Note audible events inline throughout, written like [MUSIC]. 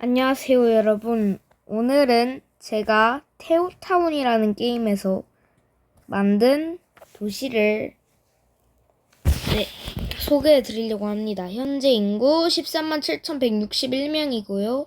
안녕하세요, 여러분. 오늘은 제가 테오타운이라는 게임에서 만든 도시를 네, 소개해 드리려고 합니다. 현재 인구 13만 7,161명이고요.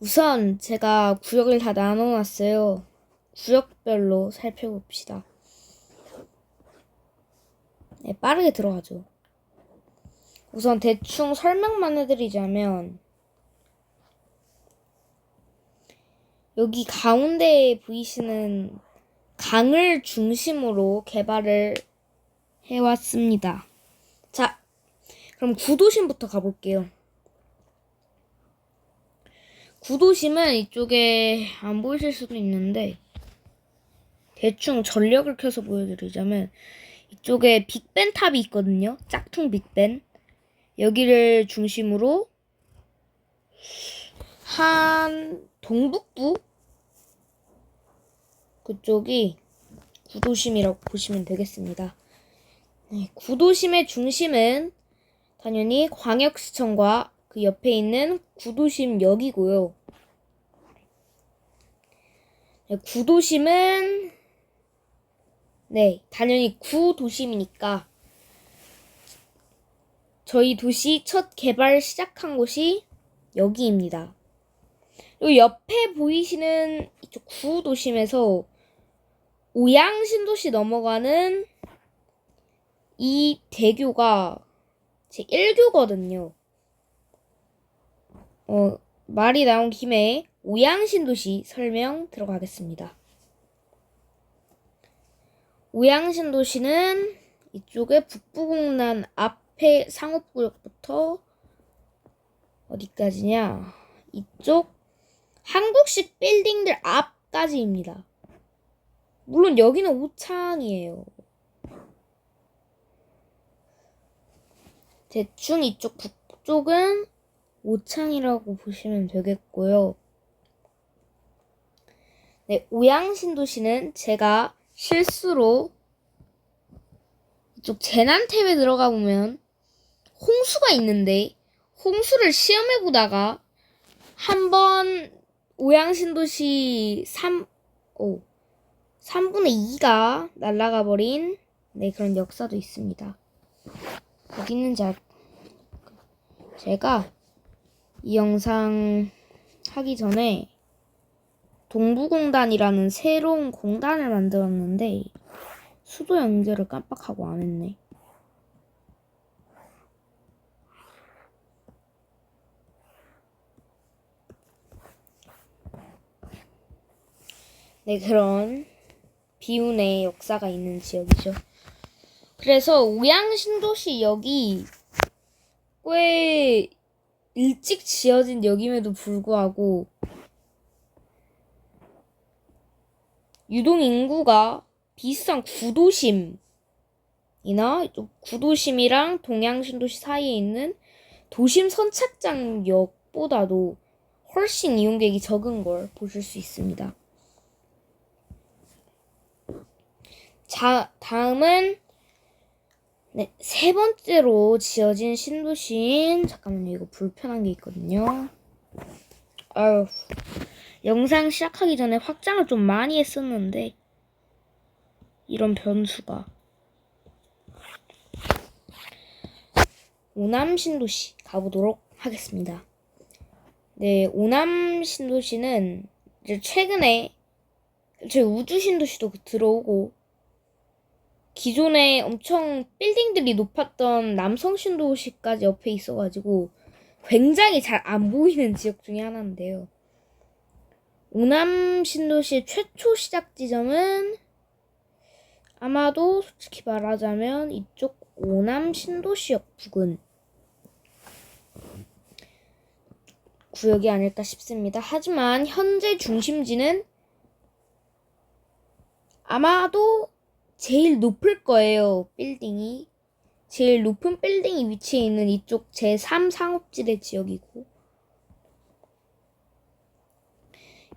우선 제가 구역을 다 나눠놨어요. 구역별로 살펴봅시다. 네, 빠르게 들어가죠. 우선 대충 설명만 해드리자면 여기 가운데에 보이시는 강을 중심으로 개발을 해왔습니다. 자, 그럼 구도심부터 가볼게요. 구도심은 이쪽에 안 보이실 수도 있는데 대충 전력을 켜서 보여드리자면 이쪽에 빅벤 탑이 있거든요. 짝퉁 빅벤. 여기를 중심으로 한 동북부 그쪽이 구도심이라고 보시면 되겠습니다. 네, 구도심의 중심은 당연히 광역시청과 그 옆에 있는 구도심역이고요. 네, 구도심은 네, 당연히 구도심이니까 저희 도시 첫 개발 시작한 곳이 여기입니다. 요 옆에 보이시는 이쪽 구도심에서 오양 신도시 넘어가는 이 대교가 제 1교거든요. 어, 말이 나온 김에 오양 신도시 설명 들어가겠습니다. 오양 신도시는 이쪽에 북부공단 앞 에 상업구역부터 어디까지냐? 이쪽 한국식 빌딩들 앞까지입니다. 물론 여기는 오창이에요. 대충 이쪽 북쪽은 오창이라고 보시면 되겠고요. 네, 오양신도시는 제가 실수로 이쪽 재난 탭에 들어가 보면 홍수가 있는데 홍수를 시험해 보다가 한번 오양신도시 3, 오, 3분의 2가 날아가 버린 네, 그런 역사도 있습니다. 어디 있는지 알... 제가 이 영상 하기 전에 동부공단이라는 새로운 공단을 만들었는데 수도 연결을 깜빡하고 안 했네. 네, 그런 비운의 역사가 있는 지역이죠. 그래서 오양신도시 역이 꽤 일찍 지어진 역임에도 불구하고 유동 인구가 비슷한 구도심이나 구도심이랑 동양 신도시 사이에 있는 도심 선착장 역보다도 훨씬 이용객이 적은 걸 보실 수 있습니다. 자, 다음은 네, 세 번째로 지어진 신도시인 잠깐만요. 이거 불편한 게 있거든요. 아유. 영상 시작하기 전에 확장을 좀 많이 했었는데 이런 변수가 오남 신도시 가보도록 하겠습니다. 네, 오남 신도시는 이제 최근에 제 우주 신도시도 들어오고 기존에 엄청 빌딩들이 높았던 남성 신도시까지 옆에 있어가지고 굉장히 잘 안 보이는 지역 중에 하나인데요. 오남 신도시 최초 시작 지점은 아마도 솔직히 말하자면 이쪽 오남 신도시역 부근 구역이 아닐까 싶습니다. 하지만 현재 중심지는 아마도 제일 높을 거예요. 빌딩이. 제일 높은 빌딩이 위치해 있는 이쪽 제3 상업지대 지역이고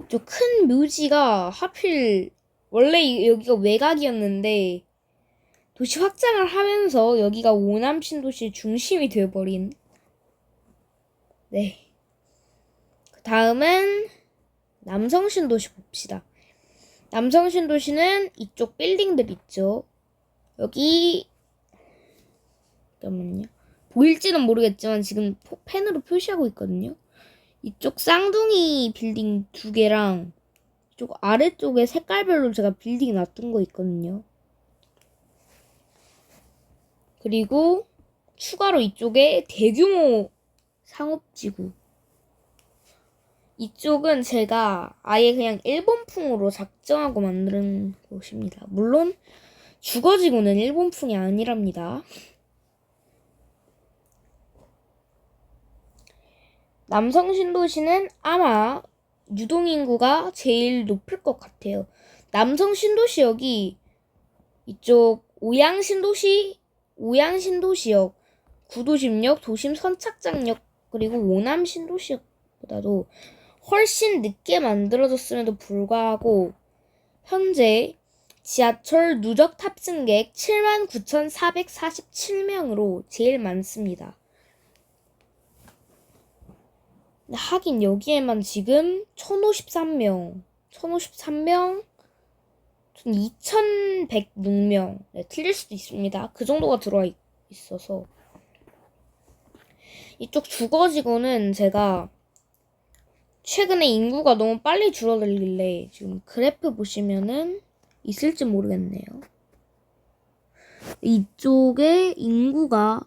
이쪽 큰 묘지가 하필 원래 여기가 외곽이었는데 도시 확장을 하면서 여기가 오남 신도시 중심이 되어버린 네. 그 다음은 남성 신도시 봅시다. 남성 신도시는 이쪽 빌딩들 있죠. 여기 잠깐만요. 보일지는 모르겠지만 지금 포- 펜으로 표시하고 있거든요. 이쪽 쌍둥이 빌딩 두 개랑 이쪽 아래쪽에 색깔별로 제가 빌딩 놔둔 거 있거든요. 그리고 추가로 이쪽에 대규모 상업지구. 이쪽은 제가 아예 그냥 일본풍으로 작정하고 만든 곳입니다. 물론 주거지구는 일본풍이 아니랍니다. 남성 신도시는 아마 유동인구가 제일 높을 것 같아요. 남성 신도시 역이 이쪽 오양 신도시, 오양 신도시역, 구도심역, 도심 선착장역, 그리고 오남 신도시역보다도 훨씬 늦게 만들어졌음에도 불구하고 현재 지하철 누적 탑승객 79,447명으로 제일 많습니다. 하긴 여기에만 지금 1,053명, 1,053명, 2,106명. 네, 틀릴 수도 있습니다. 그 정도가 들어와 있- 있어서. 이쪽 주거지구는 제가 최근에 인구가 너무 빨리 줄어들길래 지금 그래프 보시면은 있을지 모르겠네요. 이쪽에 인구가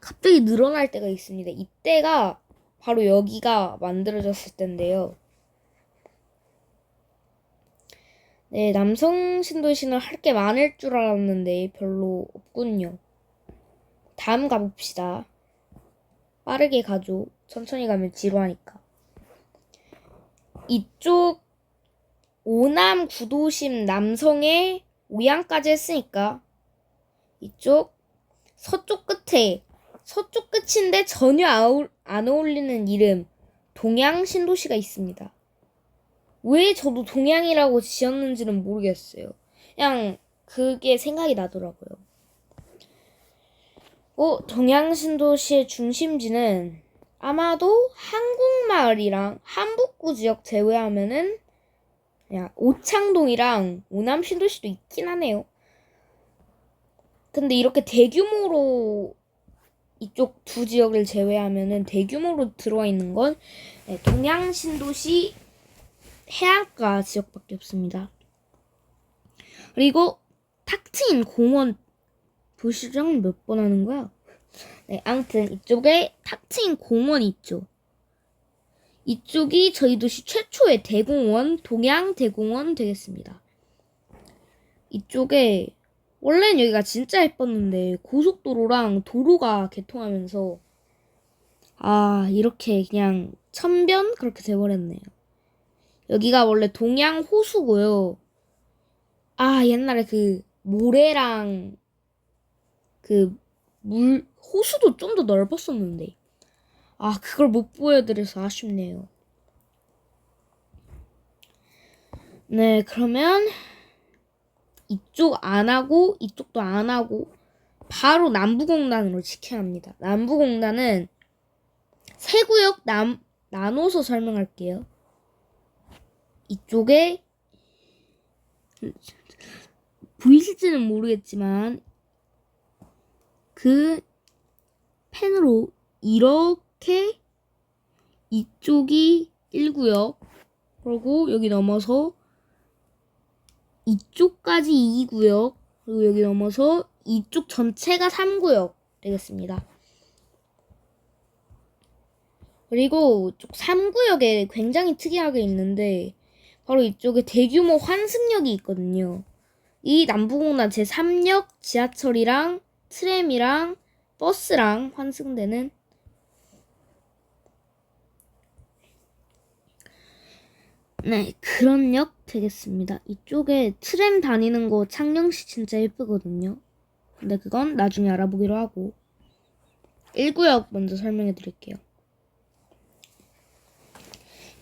갑자기 늘어날 때가 있습니다. 이때가 바로 여기가 만들어졌을 때인데요. 네, 남성 신도시는 할 게 많을 줄 알았는데 별로 없군요. 다음 가봅시다. 빠르게 가죠. 천천히 가면 지루하니까. 이쪽 오남 구도심 남성의 오양까지 했으니까 이쪽 서쪽 끝에 서쪽 끝인데 전혀 안 어울리는 이름 동양 신도시가 있습니다. 왜 저도 동양이라고 지었는지는 모르겠어요. 그냥 그게 생각이 나더라고요. 어, 동양 신도시의 중심지는 아마도 한국마을이랑 한북구 지역 제외하면은 그냥 오창동이랑 오남 신도시도 있긴 하네요. 근데 이렇게 대규모로 이쪽 두 지역을 제외하면은 대규모로 들어와 있는 건 네, 동양 신도시 해안가 지역밖에 없습니다. 그리고 탁 트인 공원 도시락은 몇번 하는 거야? 네, 아무튼 이쪽에 탁 트인 공원이 있죠. 이쪽이 저희 도시 최초의 대공원, 동양 대공원 되겠습니다. 이쪽에 원래는 여기가 진짜 예뻤는데 고속도로랑 도로가 개통하면서 아 이렇게 그냥 천변 그렇게 돼버렸네요. 여기가 원래 동양 호수고요. 아 옛날에 그 모래랑 그 물 호수도 좀 더 넓었었는데 아 그걸 못 보여드려서 아쉽네요. 네 그러면 이쪽 안 하고 이쪽도 안 하고 바로 남부공단으로 지켜야 합니다. 남부공단은 세 구역 남, 나눠서 설명할게요. 이쪽에 보이실지는 모르겠지만 그 펜으로 이렇게 이쪽이 1구역 그리고 여기 넘어서 이쪽까지 2구역 그리고 여기 넘어서 이쪽 전체가 3구역 되겠습니다. 그리고 쪽 3구역에 굉장히 특이하게 있는데 바로 이쪽에 대규모 환승역이 있거든요. 이 남부공단 제3역 지하철이랑 트램이랑 버스랑 환승되는 네, 그런 역 되겠습니다. 이쪽에 트램 다니는 거 창녕시 진짜 예쁘거든요. 근데 그건 나중에 알아보기로 하고 1구역 먼저 설명해 드릴게요.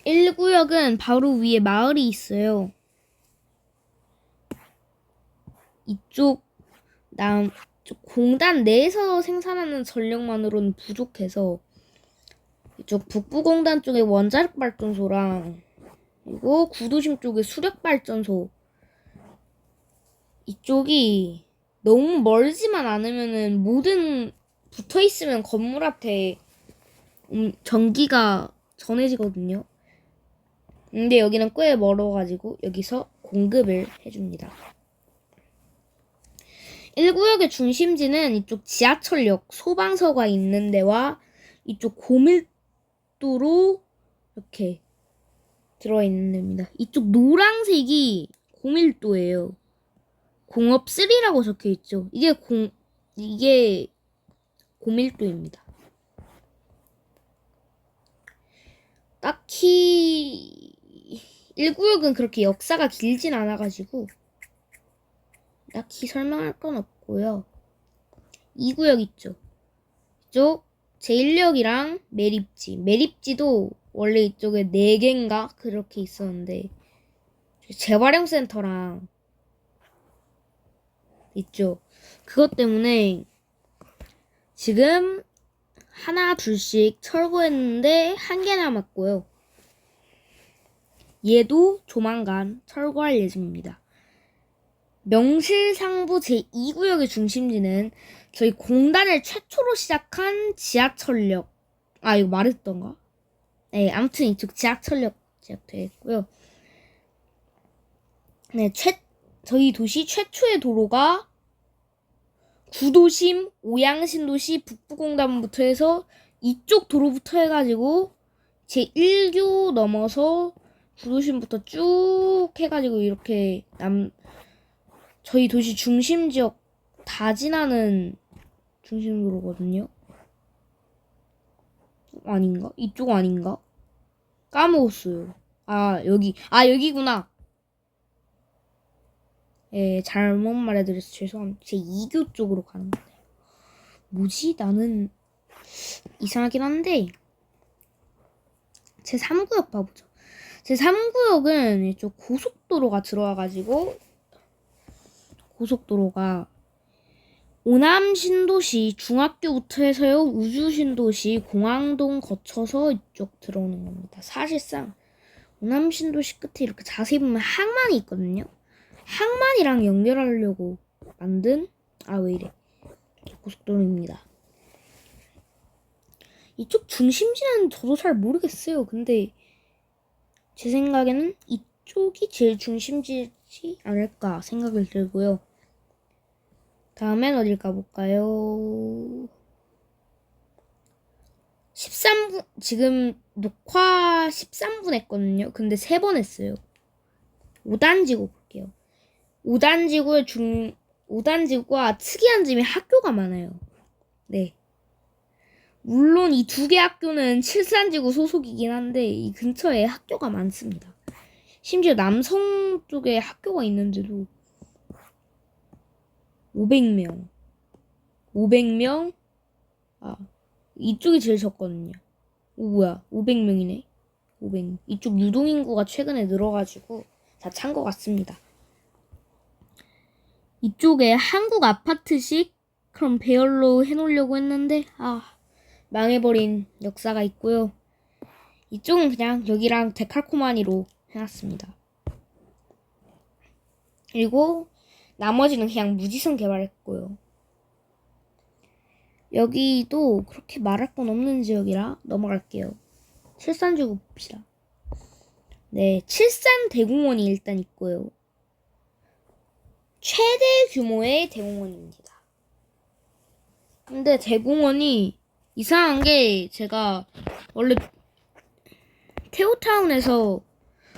1구역은 바로 위에 마을이 있어요. 이쪽 남쪽 공단 내에서 생산하는 전력만으로는 부족해서 이쪽 북부공단 쪽에 원자력 발전소랑 그리고 구도심 쪽에 수력 발전소 이쪽이 너무 멀지만 않으면은 모든 붙어 있으면 건물 앞에 음, 전기가 전해지거든요. 근데 여기는 꽤 멀어가지고 여기서 공급을 해줍니다. 1구역의 중심지는 이쪽 지하철역 소방서가 있는 데와 이쪽 고밀도로 이렇게 들어있는 데입니다. 이쪽 노란색이 고밀도예요. 공업 3라고 적혀 있죠. 이게 공 이게 고밀도입니다. 딱히 1구역은 그렇게 역사가 길진 않아가지고 딱히 설명할 건 없고요. 2구역 있죠. 이쪽 제1역이랑 매립지. 매립지도 원래 이쪽에 4개인가 그렇게 있었는데 재활용센터랑 있죠. 그것 때문에 지금 하나 둘씩 철거했는데 한 개 남았고요. 얘도 조만간 철거할 예정입니다. 명실상부 제2구역의 중심지는 저희 공단을 최초로 시작한 지하철역. 아, 이거 말했던가? 네, 아무튼 이쪽 지하철역 시작되어 있고요. 네, 최, 저희 도시 최초의 도로가 구도심, 오양신도시, 북부공단부터 해서 이쪽 도로부터 해가지고 제1교 넘어서 구도심부터 쭉 해가지고 이렇게 남, 저희 도시 중심 지역 다 지나는 중심 도로거든요. 아닌가? 이쪽 아닌가? 까먹었어요. 아, 여기. 아, 여기구나. 예, 잘못 말해드려서 죄송합니다. 제 2교 쪽으로 가는 거예요. 뭐지? 나는 이상하긴 한데 제 3구역 봐보죠. 제 3구역은 이쪽 고속도로가 들어와가지고 고속도로가 오남 신도시 중학교부터 해서요 우주 신도시 공항동 거쳐서 이쪽 들어오는 겁니다. 사실상 오남 신도시 끝에 이렇게 자세히 보면 항만이 있거든요. 항만이랑 연결하려고 만든 아 왜 이래 고속도로입니다. 이쪽 중심지는 저도 잘 모르겠어요. 근데 제 생각에는 이쪽이 제일 중심지지 않을까 생각을 들고요. 다음엔 어딜 가볼까요? 13분, 지금 녹화 13분 했거든요. 근데 3번 했어요. 5단 지구 볼게요. 5단 지구의 중, 5단 지구가 특이한 점이 학교가 많아요. 네. 물론 이 두 개 학교는 칠산지구 소속이긴 한데 이 근처에 학교가 많습니다. 심지어 남성 쪽에 학교가 있는데도 500명. 500명? 아, 이쪽이 제일 적거든요. 오, 뭐야. 500명이네. 500. 이쪽 유동인구가 최근에 늘어가지고 다 찬 것 같습니다. 이쪽에 한국 아파트식 그럼 배열로 해놓으려고 했는데, 아, 망해버린 역사가 있고요. 이쪽은 그냥 여기랑 데칼코마니로 해놨습니다. 그리고 나머지는 그냥 무지성 개발했고요. 여기도 그렇게 말할 건 없는 지역이라 넘어갈게요. 칠산지구 봅시다. 네, 칠산 대공원이 일단 있고요. 최대 규모의 대공원입니다. 근데 대공원이 이상한 게 제가 원래 테오타운에서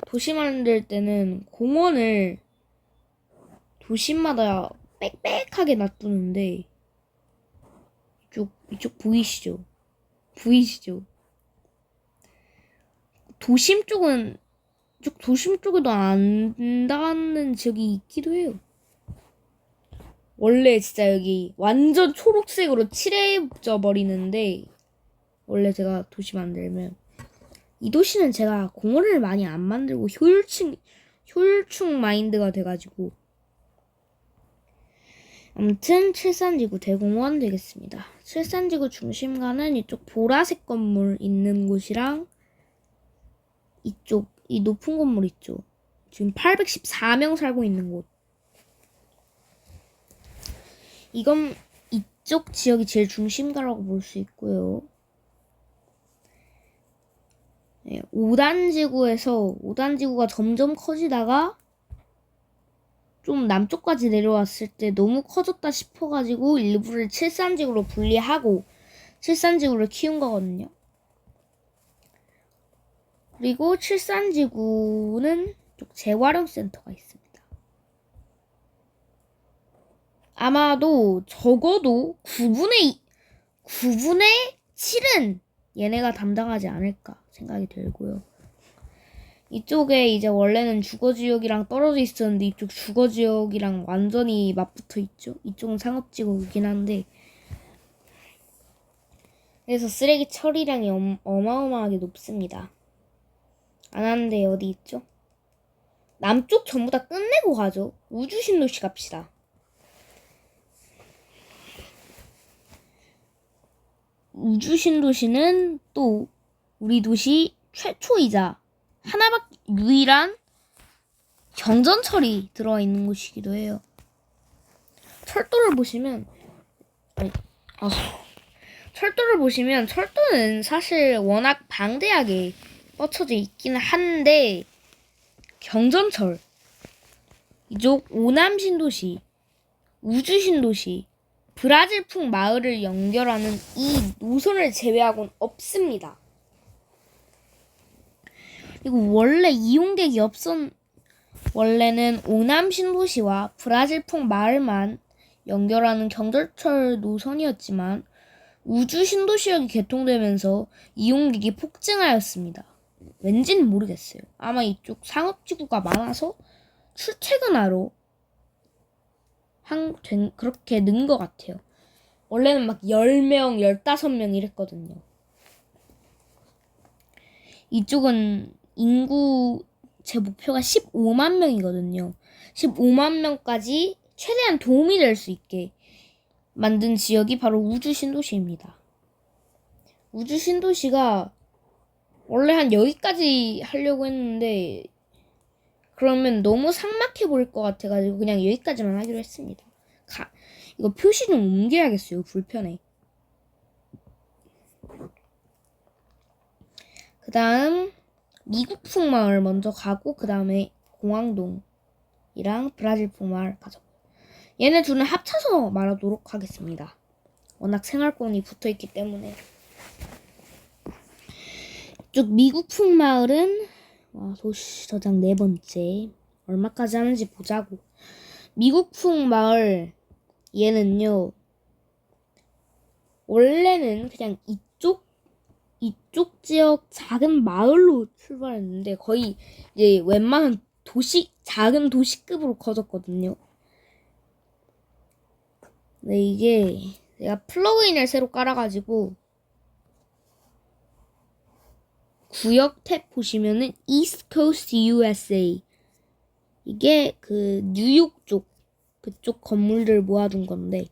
도시 만들 때는 공원을 도심마다 빽빽하게 놔두는데 이쪽 이쪽 보이시죠? 보이시죠? 도심 쪽은 이쪽 도심 쪽에도 안 닿는 지역이 있기도 해요. 원래 진짜 여기 완전 초록색으로 칠해져 버리는데 원래 제가 도시 만들면 이 도시는 제가 공원을 많이 안 만들고 효율충 효율충 마인드가 돼가지고 아무튼 칠산지구 대공원 되겠습니다. 칠산지구 중심가는 이쪽 보라색 건물 있는 곳이랑 이쪽 이 높은 건물 있죠. 지금 814명 살고 있는 곳. 이건 이쪽 지역이 제일 중심가라고 볼 수 있고요. 네, 5단 지구에서 5단 지구가 점점 커지다가 좀 남쪽까지 내려왔을 때 너무 커졌다 싶어가지고 일부를 7산 지구로 분리하고 7산 지구를 키운 거거든요. 그리고 7산 지구는 쪽 재활용 센터가 있습니다. 아마도 적어도 9분의 2, 9분의 7은 얘네가 담당하지 않을까 생각이 들고요. 이쪽에 이제 원래는 주거지역이랑 떨어져 있었는데 이쪽 주거지역이랑 완전히 맞붙어 있죠. 이쪽은 상업지구이긴 한데 그래서 쓰레기 처리량이 엄, 어마어마하게 높습니다. 안 하는데 어디 있죠? 남쪽 전부 다 끝내고 가죠. 우주신도시 갑시다. 우주신도시는 또 우리 도시 최초이자 하나밖에 유일한 경전철이 들어와 있는 곳이기도 해요. 철도를 보시면 아니, 아, 철도를 보시면 철도는 사실 워낙 방대하게 뻗쳐져 있기는 한데 경전철 이쪽 오남 신도시 우주 신도시 브라질풍 마을을 연결하는 이 노선을 제외하고는 없습니다. 그리고 원래 이용객이 없었 원래는 오남 신도시와 브라질풍 마을만 연결하는 경전철 노선이었지만 우주 신도시역이 개통되면서 이용객이 폭증하였습니다. 왠지는 모르겠어요. 아마 이쪽 상업지구가 많아서 출퇴근하러 한, 된, 그렇게 는 것 같아요. 원래는 막 10명, 15명 이랬거든요. 이쪽은 인구, 제 목표가 15만 명이거든요. 15만 명까지 최대한 도움이 될 수 있게 만든 지역이 바로 우주 신도시입니다. 우주 신도시가 원래 한 여기까지 하려고 했는데 그러면 너무 삭막해 보일 것 같아가지고 그냥 여기까지만 하기로 했습니다. 가, 이거 표시 좀 옮겨야겠어요. 불편해. 그 다음 미국풍 마을 먼저 가고 그 다음에 공항동이랑 브라질풍 마을 가죠. 얘네 둘은 합쳐서 말하도록 하겠습니다. 워낙 생활권이 붙어 있기 때문에. 이쪽 미국풍 마을은 와, 도시 저장 네 번째. 얼마까지 하는지 보자고. 미국풍 마을 얘는요. 원래는 그냥 이쪽 지역 작은 마을로 출발했는데 거의 이제 웬만한 도시 작은 도시급으로 커졌거든요. 네, 이게 내가 플러그인을 새로 깔아가지고 구역 탭 보시면은 East Coast USA 이게 그 뉴욕 쪽 그쪽 건물들 모아둔 건데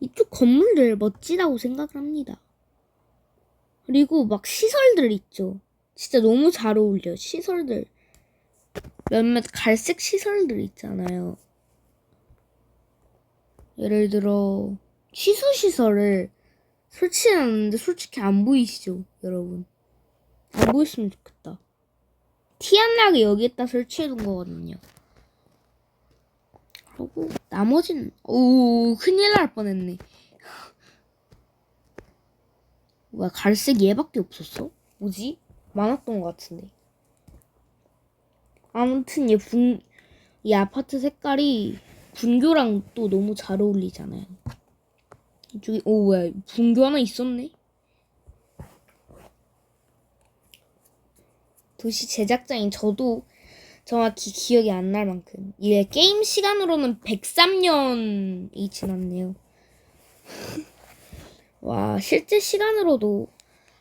이쪽 건물들 멋지다고 생각을 합니다. 그리고 막 시설들 있죠. 진짜 너무 잘 어울려. 시설들 몇몇 갈색 시설들 있잖아요. 예를 들어 취수 시설을 설치해놨는데 솔직히 안 보이시죠, 여러분? 안 보였으면 좋겠다. 티 안 나게 여기에다 설치해둔 거거든요. 그리고 나머지는 오 큰일 날 뻔했네. 뭐야 갈색 얘밖에 없었어? 뭐지? 많았던 것 같은데. 아무튼 얘 분, 이 아파트 색깔이 분교랑 또 너무 잘 어울리잖아요. 이쪽에 오 뭐야 분교 하나 있었네. 도시 제작자인 저도 정확히 기억이 안 날 만큼 이게 게임 시간으로는 103년이 지났네요. [LAUGHS] 와 실제 시간으로도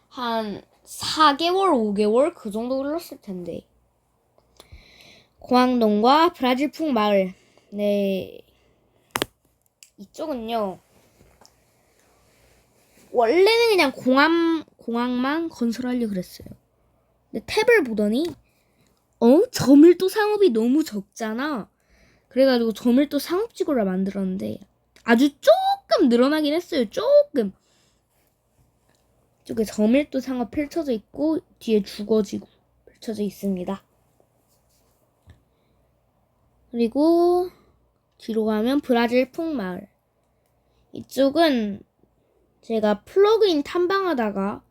한 4개월, 5개월 그 정도 흘렀을 텐데. 공항동과 브라질풍 마을. 네. 이쪽은요. 원래는 그냥 공항 공항만 건설하려 그랬어요. 근데 탭을 보더니 어 저밀도 상업이 너무 적잖아. 그래가지고 저밀도 상업지구를 만들었는데 아주 조금 늘어나긴 했어요. 조금. 이쪽에 저밀도 상업 펼쳐져 있고 뒤에 주거지구 펼쳐져 있습니다. 그리고 뒤로 가면 브라질 풍마을. 이쪽은 제가 플러그인 탐방하다가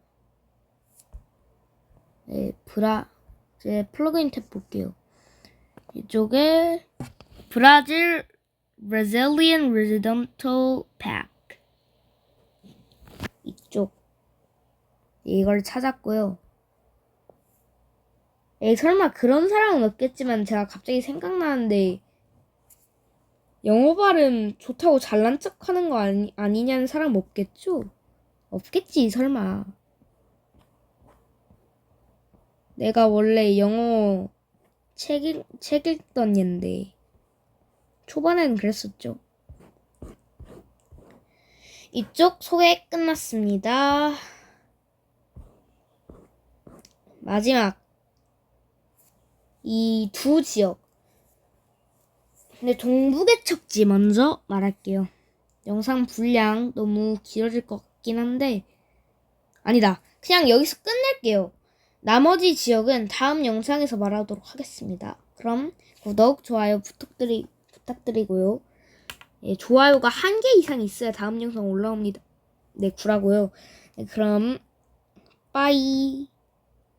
네, 브라 제 플러그인 탭 볼게요. 이쪽에 브라질 Brazilian Residential Pack 이쪽 이걸 찾았고요. 에이 설마 그런 사람은 없겠지만 제가 갑자기 생각나는데 영어 발음 좋다고 잘난 척 하는 거 아니, 아니냐는 사람 없겠죠? 없겠지 설마. 내가 원래 영어 책, 읽, 책 읽던 앤데 초반에는 그랬었죠. 이쪽 소개 끝났습니다. 마지막 이 두 지역. 근데 동부개척지 먼저 말할게요. 영상 분량 너무 길어질 것 같긴 한데 아니다. 그냥 여기서 끝낼게요. 나머지 지역은 다음 영상에서 말하도록 하겠습니다. 그럼 구독, 좋아요 부탁드리, 부탁드리고요. 예, 좋아요가 한 개 이상 있어야 다음 영상 올라옵니다. 네, 구라고요. 네, 그럼 빠이.